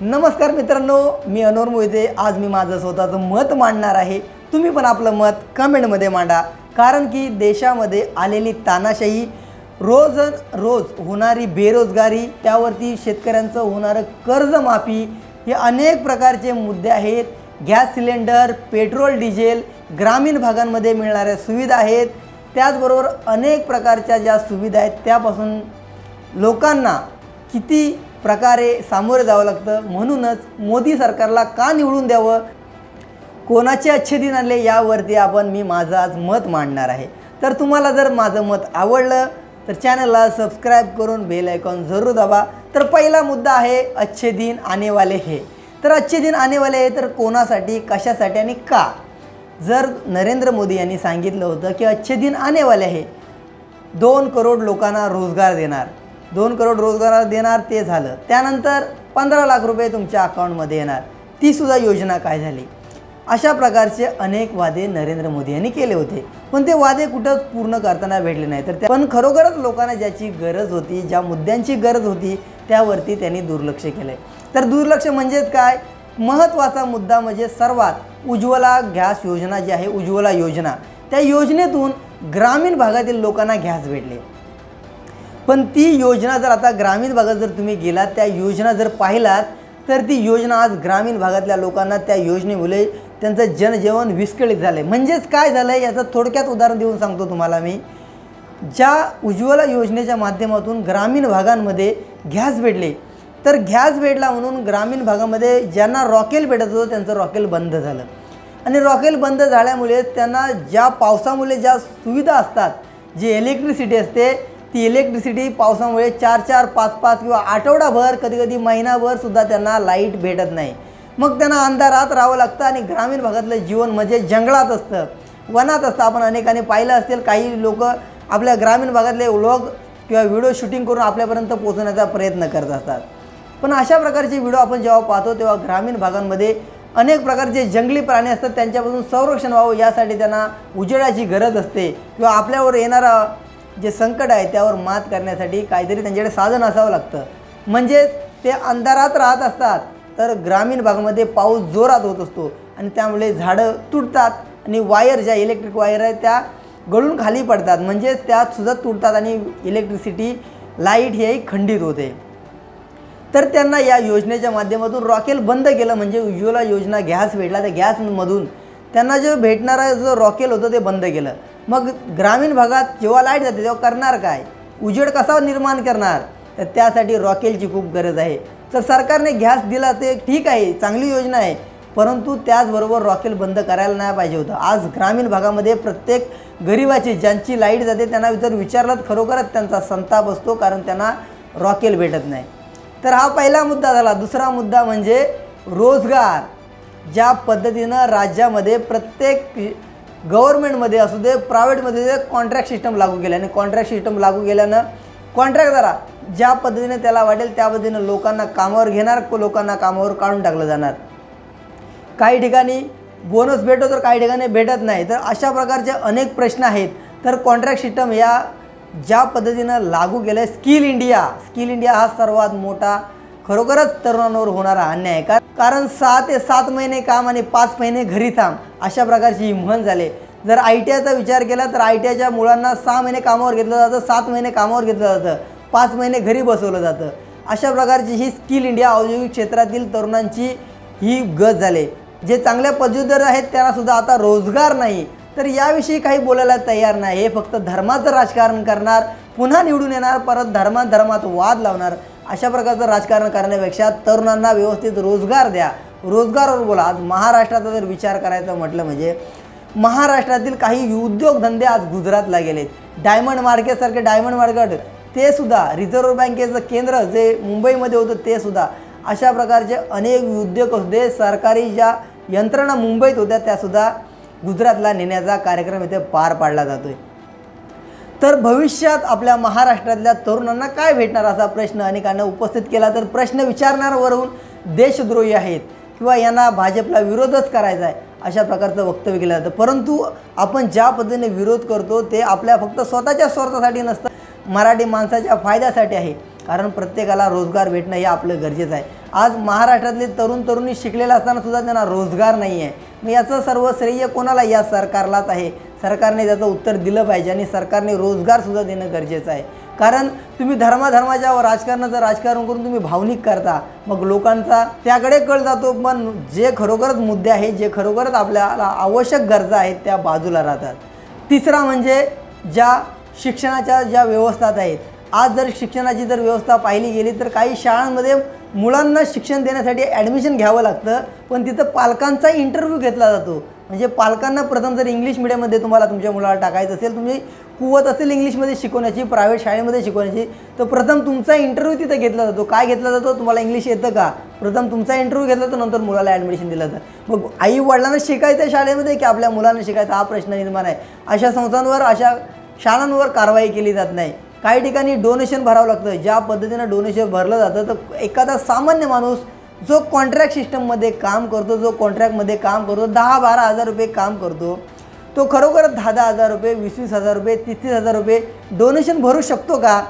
नमस्कार मित्रांनो मी अनोर मोहिते. आज मी माझं स्वतःचं मत मांडणार आहे. तुम्ही पण आपलं मत कमेंटमध्ये मांडा. कारण की देशामध्ये आलेली तानाशाही रोज रोज होणारी बेरोजगारी त्यावरती शेतकऱ्यांचं होणारं कर्जमाफी हे अनेक प्रकारचे मुद्दे आहेत. गॅस सिलेंडर पेट्रोल डिझेल ग्रामीण भागांमध्ये मिळणाऱ्या सुविधा आहेत. त्याचबरोबर अनेक प्रकारच्या ज्या सुविधा आहेत त्यापासून लोकांना किती प्रकारे सामोरे जावं लागतं. म्हणूनच मोदी सरकारला का निवडून द्यावं? कोणाचे अच्छे दिन आले यावरती आपण मी माझं आज मत मांडणार आहे. तर तुम्हाला जर माझं मत आवडलं तर चॅनलला सबस्क्राईब करून बेल आयकॉन जरूर दाबा. तर पहिला मुद्दा आहे अच्छे दिन आनेवाले हे. तर अच्छे दिन आनेवाले हे तर कोणासाठी कशासाठी आणि का? जर नरेंद्र मोदी यांनी सांगितलं होतं की अच्छे दिन आनेवाले हे दोन करोड लोकांना रोजगार देणार दोन करोड रोजगार देणार ते झालं. त्यानंतर पंधरा लाख रुपये तुमच्या अकाउंटमध्ये येणार. तीसुद्धा योजना काय झाली? अशा प्रकारचे अनेक वादे नरेंद्र मोदी यांनी केले होते. पण ते वादे कुठंच पूर्ण करताना भेटले नाही तर त्या- पण खरोखरच लोकांना ज्याची गरज होती ज्या मुद्द्यांची गरज होती त्यावरती त्यांनी दुर्लक्ष केलं आहे तर दुर्लक्ष म्हणजेच काय? महत्त्वाचा मुद्दा म्हणजे सर्वात उज्ज्वला गॅस योजना जी आहे उज्ज्वला योजना. त्या योजनेतून ग्रामीण भागातील लोकांना गॅस भेटले. पण ती योजना जर आता ग्रामीण भागात जर तुम्ही गेलात त्या योजना जर पाहिलात तर ती योजना आज ग्रामीण भागातल्या लोकांना त्या योजनेमुळे त्यांचं जनजीवन विस्कळीत झालं आहे म्हणजेच काय झालं आहे याचं थोडक्यात उदाहरण देऊन सांगतो तुम्हाला मी. ज्या उज्ज्वला योजनेच्या माध्यमातून ग्रामीण भागांमध्ये गॅस भेटले तर गॅस भेटला म्हणून ग्रामीण भागामध्ये ज्यांना रॉकेल भेटत होतं त्यांचं रॉकेल बंद झालं. आणि रॉकेल बंद झाल्यामुळे त्यांना ज्या पावसामुळे ज्या सुविधा असतात जी इलेक्ट्रिसिटी असते ती इलेक्ट्रिसिटी पावसामुळे चार चार पाच पाच किंवा आठवडाभर कधी कधी महिनाभर सुद्धा त्यांना लाइट भेटत नाही. मग त्यांना अंधारात राहावं लागतं आणि ग्रामीण भागातलं जीवन म्हणजे जंगलात असतं. वनात असतं. आपण अनेकाने पाहिलं असेल काही लोक आपल्या ग्रामीण भागातले व्लॉग किंवा व्हिडिओ शूटिंग करून आपल्यापर्यंत पोहोचण्याचा प्रयत्न करत असतात. पण अशा प्रकारचे व्हिडिओ आपण जेव्हा पाहतो तेव्हा ग्रामीण भागांमध्ये अनेक प्रकारचे जंगली प्राणी असतात. त्यांच्यापासून संरक्षण व्हावं यासाठी त्यांना उजेडाची गरज असते. किंवा आपल्यावर येणारा जे संकट आहे त्यावर मात करण्यासाठी काहीतरी त्यांच्याकडे साधन असावं लागतं. म्हणजेच ते अंधारात राहत असतात तर ग्रामीण भागामध्ये पाऊस जोरात होत असतो आणि त्यामुळे झाडं तुटतात आणि वायर ज्या इलेक्ट्रिक वायर आहेत त्या गळून खाली पडतात. म्हणजेच त्या सुद्धा तुटतात आणि इलेक्ट्रिसिटी लाइट हे खंडित होते. तर त्यांना या योजनेच्या माध्यमातून रॉकेल बंद केलं म्हणजे उज्ज्वला योजना गॅस भेटला त्या गॅसमधून त्यांना जो भेटणारा जो रॉकेल होतं ते बंद केलं. मग ग्रामीण भागात जेव्हा लाइट जाते तेव्हा करणार काय? उजेड कसा निर्माण करणार? तर त्यासाठी रॉकेलची खूप गरज आहे. तर सरकारने गॅस दिला ते ठीक आहे चांगली योजना आहे परंतु त्याचबरोबर रॉकेल बंद करायला नाही पाहिजे होतं. आज ग्रामीण भागामध्ये प्रत्येक गरिबाची ज्यांची लाइट जाते त्यांना जर विचारलं खरोखरच त्यांचा संताप असतो कारण त्यांना रॉकेल भेटत नाही. तर हा पहिला मुद्दा झाला. दुसरा मुद्दा म्हणजे रोजगार. ज्या पद्धतीनं राज्यामध्ये प्रत्येक गव्हर्नमेंटमध्ये असू दे प्रायव्हेटमध्ये दे कॉन्ट्रॅक्ट सिस्टम लागू केलं आणि कॉन्ट्रॅक्ट सिस्टम लागू केल्यानं कॉन्ट्रॅक्टदारा ज्या पद्धतीने त्याला वाटेल त्या पद्धतीनं लोकांना कामावर घेणार लोकांना कामावर काढून टाकलं जाणार. काही ठिकाणी बोनस भेटतो तर काही ठिकाणी भेटत नाही. तर अशा प्रकारचे अनेक प्रश्न आहेत. तर कॉन्ट्रॅक्ट सिस्टम या ज्या पद्धतीनं लागू केलं आहे स्किल इंडिया स्किल इंडिया हा सर्वात मोठा खरोखरच तरुणांवर होणारा अन्याय. आहे का कारण सहा ते सात महिने काम आणि पाच महिने घरी थांब अशा प्रकारची ही म्हण जर आय टी आयचा विचार केला तर आय टी आयच्या मुलांना सहा महिने कामावर घेतलं जातं सात महिने कामावर घेतलं जातं पाच महिने घरी बसवलं जातं. अशा प्रकारची ही स्किल इंडिया औद्योगिक क्षेत्रातील तरुणांची ही गत झाले. जे चांगल्या पदवीधर आहेत त्यांनासुद्धा आता रोजगार नाही. तर याविषयी काही बोलायला तयार नाही. हे फक्त धर्माचं राजकारण करणार पुन्हा निवडून येणार परत धर्मात धर्मात वाद लावणार. अशा प्रकारचं राजकारण करण्यापेक्षा तरुणांना व्यवस्थित रोजगार द्या. रोजगारावर बोला. आज महाराष्ट्राचा जर विचार करायचा म्हटलं म्हणजे महाराष्ट्रातील काही उद्योगधंदे आज गुजरातला गेलेत. डायमंड मार्केटसारखे डायमंड मार्केट ते सुद्धा रिझर्व्ह बँकेचं केंद्र जे मुंबईमध्ये होतं ते सुद्धा अशा प्रकारचे अनेक उद्योग होते सरकारी ज्या यंत्रणा मुंबईत होत्या त्यासुद्धा गुजरातला नेण्याचा कार्यक्रम इथे पार पाडला जातो आहे तर भविष्यात आपल्या महाराष्ट्रातल्या तरुणांना काय भेटणार असा प्रश्न अनेकांना उपस्थित केला. तर प्रश्न विचारणाऱ्यावरून देशद्रोही आहेत किंवा यांना भाजपला विरोधच करायचा आहे अशा प्रकारचं वक्तव्य केलं जातं. परंतु आपण ज्या पद्धतीने विरोध करतो ते आपल्या फक्त स्वतःच्या स्वार्थासाठी नसतं मराठी माणसाच्या फायद्यासाठी आहे. कारण प्रत्येकाला रोजगार भेटणं हे आपलं गरजेचं आहे. आज महाराष्ट्रातले तरुण तरुणी शिकलेले असताना सुद्धा त्यांना रोजगार नाही आहे मग याचं सर्व श्रेय कोणाला? या सरकारलाच आहे. सरकारने त्याचं उत्तर दिलं पाहिजे आणि सरकारने रोजगारसुद्धा देणं गरजेचं आहे. कारण तुम्ही धर्माधर्माच्या व राजकारणाचं राजकारण करून तुम्ही भावनिक करता. मग लोकांचा त्याकडे कळ जातो पण जे खरोखरच मुद्दे आहेत जे खरोखरच आपल्याला आवश्यक गरजा आहेत त्या बाजूला राहतात. तिसरा म्हणजे ज्या शिक्षणाच्या ज्या व्यवस्थात आहेत. आज जर शिक्षणाची जर व्यवस्था पाहिली गेली तर काही शाळांमध्ये मुलांना शिक्षण देण्यासाठी ॲडमिशन घ्यावं लागतं पण तिथं पालकांचा इंटरव्ह्यू घेतला जातो. म्हणजे पालकांना प्रथम जर इंग्लिश मिडियममध्ये तुम्हाला तुमच्या मुलाला टाकायचं असेल तुम्ही कुवत असेल इंग्लिशमध्ये शिकवण्याची प्रायव्हेट शाळेमध्ये शिकवण्याची तर प्रथम तुमचा इंटरव्ह्यू तिथं घेतला जातो. काय घेतला जातो? तुम्हाला इंग्लिश येतं का? प्रथम तुमचा इंटरव्ह्यू घेतला तर नंतर मुलाला ॲडमिशन दिलं जातं. मग आई वडिलांना शिकायचं शाळेमध्ये की आपल्या मुलांना शिकायचा? हा प्रश्न निर्माण आहे. अशा संस्थांवर अशा शाळांवर कारवाई केली जात नाही. काही ठिकाणी डोनेशन भरावं लागतं. ज्या पद्धतीनं डोनेशन भरलं जातं तर एखादा सामान्य माणूस जो कॉन्ट्रॅक्ट सिस्टममध्ये काम करतो जो कॉन्ट्रॅक्टमध्ये काम करतो दहा बारा हजार रुपये काम करतो तो खरोखर दहा दहा हजार रुपये वीस वीस हजार रुपये तीस तीस हजार रुपये डोनेशन भरू शकतो का?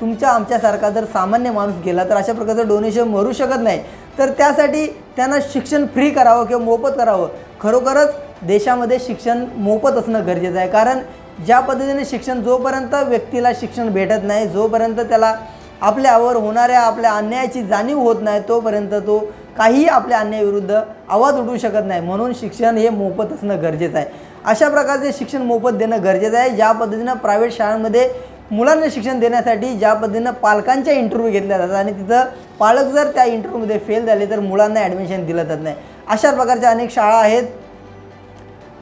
तुमच्या आमच्यासारखा जर सामान्य माणूस गेला तर अशा प्रकारचं डोनेशन भरू शकत नाही. तर त्यासाठी त्यांना शिक्षण फ्री करावं किंवा मोफत करावं. खरोखरच देशामध्ये शिक्षण मोफत असणं गरजेचं आहे. कारण ज्या पद्धतीने शिक्षण जोपर्यंत व्यक्तीला शिक्षण भेटत नाही जोपर्यंत त्याला आपल्यावर होणाऱ्या आपल्या अन्यायाची जाणीव होत नाही तोपर्यंत तो काहीही आपल्या अन्यायाविरुद्ध आवाज उठवू शकत नाही. म्हणून शिक्षण हे मोफत असणं गरजेचं आहे. अशा प्रकारचे शिक्षण मोफत देणं गरजेचं आहे. ज्या पद्धतीनं प्रायव्हेट शाळांमध्ये मुलांना शिक्षण देण्यासाठी ज्या पद्धतीनं पालकांच्या इंटरव्ह्यू घेतल्या जातात आणि तिथं पालक जर त्या इंटरव्ह्यूमध्ये फेल झाले तर मुलांना ॲडमिशन दिलं जात नाही. अशा प्रकारच्या अनेक शाळा आहेत.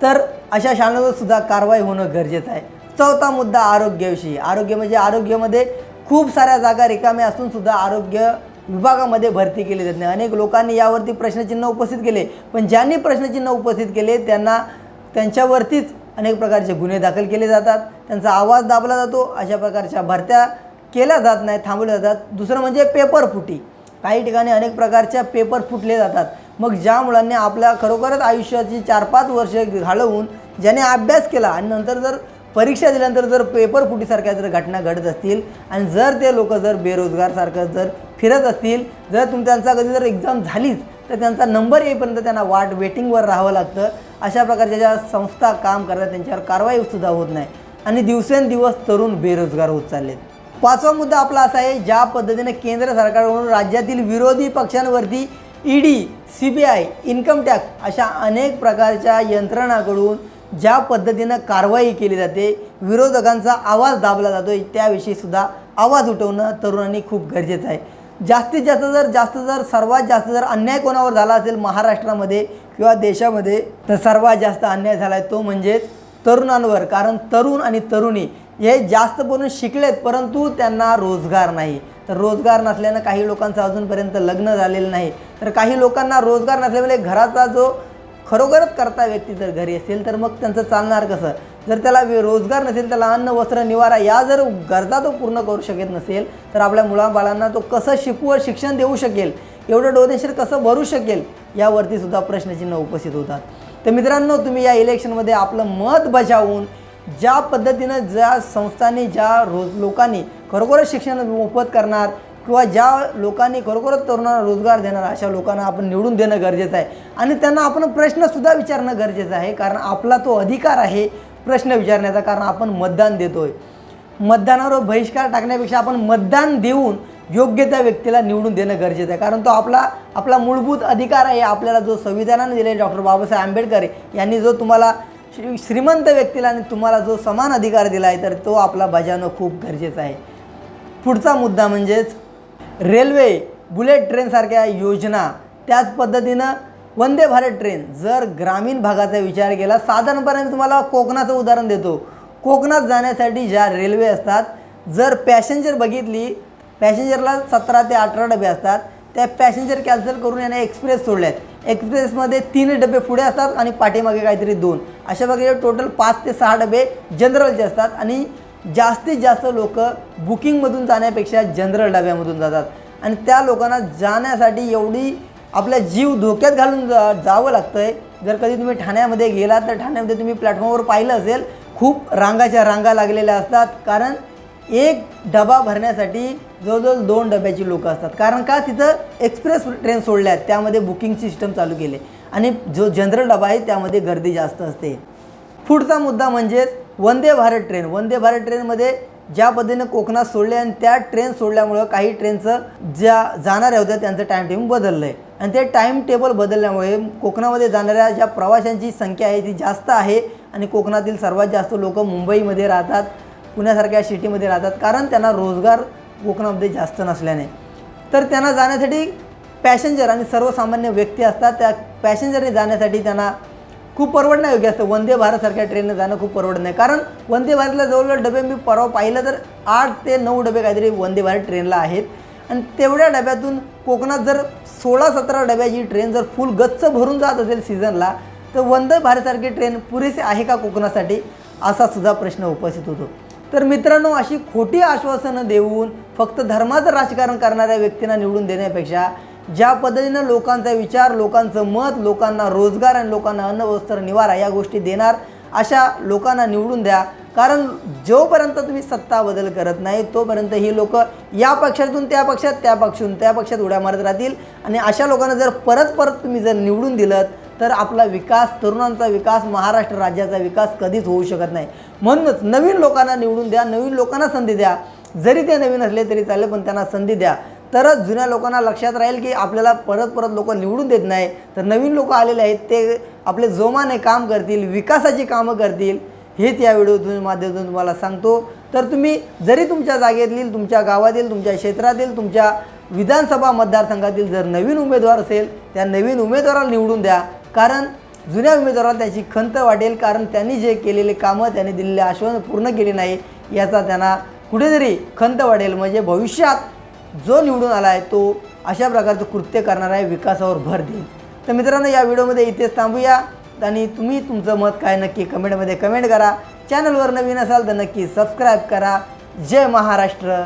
तर अशा शाळांवर सुद्धा कारवाई होणं गरजेचं आहे. चौथा मुद्दा आरोग्याविषयी. आरोग्य म्हणजे आरोग्यामध्ये खूप साऱ्या जागा रिकाम्या असून सुद्धा आरोग्य विभागामध्ये भरती केली जात नाही. अनेक लोकांनी यावरती प्रश्नचिन्ह उपस्थित केले पण ज्यांनी प्रश्नचिन्ह उपस्थित केले त्यांना त्यांच्यावरतीच अनेक प्रकारचे गुन्हे दाखल केले जातात. त्यांचा आवाज दाबला जातो अशा प्रकारच्या भरत्या केल्या जात नाही थांबवल्या जातात. दुसरं म्हणजे पेपर फुटी. काही ठिकाणी अनेक प्रकारच्या पेपर फुटले जातात. मग ज्या मुलांनी आपल्या खरोखरच आयुष्याची चार पाच वर्ष घालवून ज्याने अभ्यास केला आणि नंतर जर परीक्षा दिल्यानंतर जर पेपर फुटीसारख्या जर घटना घडत असतील आणि जर ते लोक जर बेरोजगारसारखं जर फिरत असतील जर तुम त्यांचा कधी जर एक्झाम झालीच तर त्यांचा नंबर येईपर्यंत त्यांना वाट वेटिंगवर राहावं लागतं. अशा प्रकारच्या ज्या संस्था काम करतात त्यांच्यावर कारवाईसुद्धा होत नाही. आणि दिवसेंदिवस तरुण बेरोजगार होत चाललेत. पाचवा मुद्दा आपला असा आहे ज्या पद्धतीने केंद्र सरकारकडून राज्यातील विरोधी पक्षांवरती ED C B I income tax अशा अनेक प्रकारच्या यंत्रणाकडून ज्या पद्धतीनं कारवाई केली जाते विरोधकांचा आवाज दाबला जातो त्याविषयी सुद्धा आवाज उठवणं तरुणांनी खूप गरजेचं आहे. जास्तीत जास्त जर जास्त जर सर्वात जास्त जर अन्याय कोणावर झाला असेल महाराष्ट्रामध्ये किंवा देशामध्ये तर सर्वात जास्त अन्याय झाला आहे तो म्हणजेच तरुणांवर. कारण तरुण आणि तरुणी हे जास्त करून शिकलेत परंतु त्यांना रोजगार नाही. तर रोजगार नसल्यानं काही लोकांचं अजूनपर्यंत लग्न झालेलं नाही. तर काही लोकांना रोजगार नसल्यामुळे घराचा जो खरोखरच करता व्यक्ती जर घरी असेल तर मग त्यांचं चालणार कसं? जर त्याला वे- रोजगार नसेल त्याला अन्न वस्त्र निवारा या जर गरजा तो पूर्ण करू शकत नसेल तर आपल्या मुलाबाळांना तो कसं शिकवू व शिक्षण देऊ शकेल एवढं डोनेशन कसं भरू शकेल यावरती सुद्धा प्रश्नचिन्ह उपस्थित होतात. तर मित्रांनो तुम्ही या इलेक्शनमध्ये आपलं मत बजावून ज्या पद्धतीनं ज्या संस्थांनी ज्या रोज लोकांनी खरोखरच शिक्षण मोफत करणार किंवा ज्या लोकांनी खरोखरच तरुणांना रोजगार देणार अशा लोकांना आपण निवडून देणं गरजेचं आहे. आणि त्यांना आपण प्रश्नसुद्धा विचारणं गरजेचं आहे कारण आपला तो अधिकार आहे प्रश्न विचारण्याचा कारण आपण मतदान देतोय. मतदानावर बहिष्कार टाकण्यापेक्षा आपण मतदान देऊन योग्य त्या व्यक्तीला निवडून देणं गरजेचं आहे. कारण तो आपला आपला मूलभूत अधिकार आहे आपल्याला जो संविधानाने दिले डॉक्टर बाबासाहेब आंबेडकर यांनी जो तुम्हाला श्री- श्रीमंत व्यक्तीला आणि तुम्हाला जो समान अधिकार दिला आहे तर तो आपला बजावणं खूप गरजेचं आहे. पुढचा मुद्दा म्हणजेच रेल्वे बुलेट ट्रेनसारख्या योजना त्याच पद्धतीनं वंदे भारत ट्रेन जर ग्रामीण भागाचा विचार केला साधारणपणे मी तुम्हाला कोकणाचं उदाहरण देतो. कोकणात जाण्यासाठी ज्या रेल्वे असतात जर पॅसेंजर बघितली पॅसेंजरला सतरा ते अठरा डबे असतात त्या पॅसेंजर कॅन्सल करून याने एक्सप्रेस सोडल्यात एक्सप्रेसमध्ये तीन डबे पुढे असतात आणि पाठीमागे काहीतरी दोन. अशा प्रकारे टोटल पाच ते सहा डबे जनरलचे असतात आणि जास्तीत जास्त लोक बुकिंगमधून जाण्यापेक्षा जनरल डब्यामधून जातात. आणि त्या लोकांना जाण्यासाठी एवढी आपला जीव धोक्यात घालून जा जावं लागतं आहे जर कधी तुम्ही ठाण्यामध्ये गेलात तर ठाण्यामध्ये तुम्ही प्लॅटफॉर्मवर पाहिलं असेल खूप रांगाच्या रांगा लागलेल्या असतात. कारण एक डबा भरण्यासाठी जवळजवळ दोन डब्याची लोकं असतात. कारण का? तिथं एक्सप्रेस ट्रेन सोडल्या आहेत त्यामध्ये बुकिंग सिस्टम चालू केले. आणि जो जनरल डबा आहे त्यामध्ये गर्दी जास्त असते. पुढचा मुद्दा म्हणजेच वंदे भारत ट्रेन. वंदे भारत ट्रेनमध्ये ज्या पद्धतीनं कोकणात सोडले आणि त्या ट्रेन सोडल्यामुळं काही ट्रेनचं ज्या जाणाऱ्या होत्या त्यांचं टाईम टेबल बदललं आहे आणि ते टाईम टेबल बदलल्यामुळे कोकणामध्ये जाणाऱ्या ज्या प्रवाशांची संख्या आहे ती जास्त आहे आणि कोकणातील सर्वात जास्त लोक मुंबईमध्ये राहतात पुण्यासारख्या सिटीमध्ये राहतात कारण त्यांना रोजगार कोकणामध्ये जास्त नसल्याने. तर त्यांना जाण्यासाठी पॅसेंजर आणि सर्वसामान्य व्यक्ती असतात. त्या पॅसेंजरने जाण्यासाठी त्यांना खूप परवडण्यायोग्य असतं. वंदे भारतसारख्या ट्रेननं जाणं खूप परवडत नाही कारण वंदे भारतला जवळजवळ डबे मी परवा पाहिलं तर आठ ते नऊ डबे काहीतरी वंदे भारत ट्रेनला आहेत. आणि तेवढ्या डब्यातून कोकणात जर सोळा सतरा डब्याची ट्रेन जर फुल गच्च भरून जात असेल सीझनला तर वंदे भारतसारखी ट्रेन पुरेसे आहे का कोकणासाठी? असा सुद्धा प्रश्न उपस्थित होतो. तर मित्रांनो अशी खोटी आश्वासनं देऊन फक्त धर्माचं राजकारण करणाऱ्या व्यक्तींना निवडून देण्यापेक्षा ज्या पद्धतीनं लोकांचा विचार लोकांचं मत लोकांना रोजगार आणि लोकांना अन्न वस्त्र निवारा या गोष्टी देणार अशा लोकांना निवडून द्या. कारण जोपर्यंत तुम्ही सत्ता बदल करत नाही तोपर्यंत ही लोक या पक्षातून त्या पक्षात त्या पक्षातून त्या पक्षात उड्या मारत राहतील. आणि अशा लोकांना जर परत परत तुम्ही जर निवडून दिलं तर आपला विकास तरुणांचा विकास महाराष्ट्र राज्याचा विकास कधीच होऊ शकत नाही. म्हणूनच नवीन लोकांना निवडून द्या नवीन लोकांना संधी द्या. जरी ते नवीन असले तरी चालेल पण त्यांना संधी द्या. तरच जुन्या लोकांना लक्षात राहील की आपल्याला परत परत लोक निवडून देत नाही. तर नवीन लोक आलेले आहेत ते आपले जोमाने काम करतील विकासाची कामं करतील. हेच या व्हिडिओतून माध्यमातून तुम्हाला सांगतो. तर तुम्ही जरी तुमच्या जागेतील तुमच्या गावातील तुमच्या क्षेत्रातील तुमच्या विधानसभा मतदारसंघातील जर नवीन उमेदवार असेल त्या नवीन उमेदवाराला निवडून द्या. कारण जुन्या उमेदवाराला त्याची खंत वाटेल कारण त्यांनी जे केलेले कामं त्यांनी दिलेले आश्वासन पूर्ण केले नाही याचा त्यांना कुठेतरी खंत वाढेल म्हणजे भविष्यात जो निवडून आला आहे तो अशा प्रकारचं कृत्य करणार आहे विकासावर भर देईल. तर मित्रांनो या व्हिडिओमध्ये इथेच थांबूया. आणि तुम्ही तुमचं मत काय नक्की कमेंटमध्ये कमेंट करा. चॅनलवर नवीन असाल तर नक्की सबस्क्राईब करा. जय महाराष्ट्र.